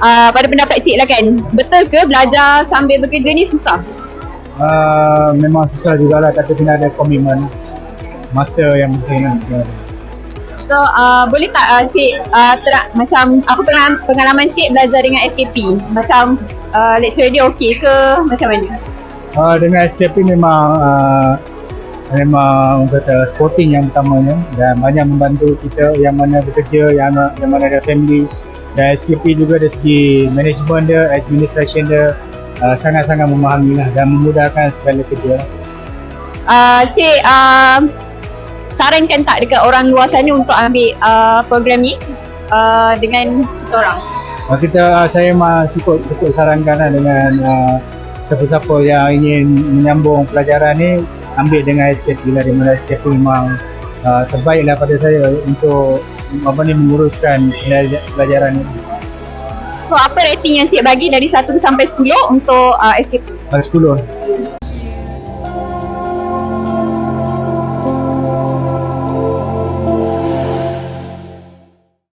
uh, pada pendapat cik lah kan, betul ke belajar sambil bekerja ni susah? uh, memang susah jugalah tapi kena ada komitmen masa yang mungkin kan. So uh, boleh tak uh, cik uh, ter- macam apa pengalaman, pengalaman cik belajar dengan SKP? Macam uh, lecturer dia okey ke macam mana? uh, dengan SKP memang uh, memang kata sporting yang utamanya dan banyak membantu kita yang mana bekerja yang, yang mana ada family dan SKP juga dari segi management dia, administration dia uh, sangat-sangat memahami lah dan memudahkan segala kerja. Uh, cik uh, sarankan tak dekat orang luar sana untuk ambil uh, program ni? Uh, dengan kita orang? Uh, kita uh, saya mah cukup cukup sarankan lah dengan uh, siapa-siapa yang ingin menyambung pelajaran ni ambil dengan SKP lah. Di mana SKP memang uh, terbaik lah pada saya untuk apa ni menguruskan pelajar- pelajaran ni. So apa rating yang cik bagi dari 1 sampai 10 untuk uh, SKP? Uh, 10.